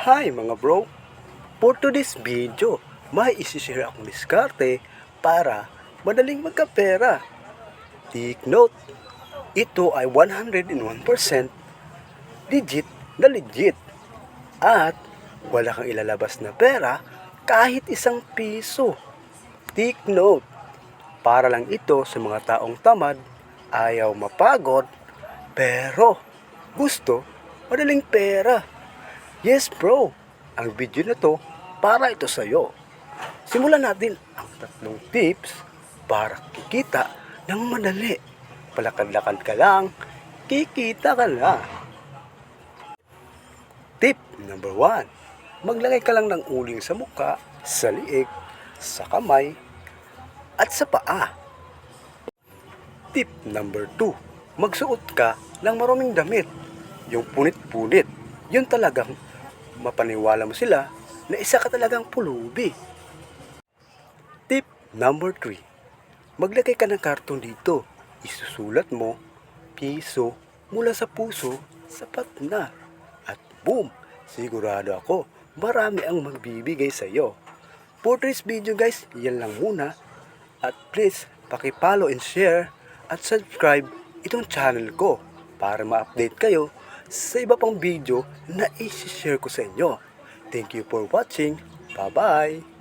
Hi mga bro! For today's video, may isishare akong diskarte para madaling magkapera. Take note, ito ay 101% legit na legit. At wala kang ilalabas na pera kahit isang piso. Take note, para lang ito sa mga taong tamad, ayaw mapagod, pero gusto madaling pera. Yes bro, ang video na to para ito sa'yo. Simulan natin ang tatlong tips para kikita ng madali. Palakad-lakad ka lang, kikita ka na. Tip number one, maglagay ka lang ng uling sa muka, sa liig, sa kamay, at sa paa. Tip number 2, magsuot ka ng maruming damit. Yung punit-punit. Yun talagang mapaniwala mo sila na isa ka talagang pulubi. Tip number 3, maglagay ka ng karton dito. Isusulat mo, piso, mula sa puso, sapat na. At boom, sigurado ako, marami ang magbibigay sa iyo. For this video guys, yan lang muna. At please, pakipollow and share at subscribe itong channel ko para ma-update kayo sa iba pang video na i-share ko sa inyo. Thank you for watching. Bye-bye!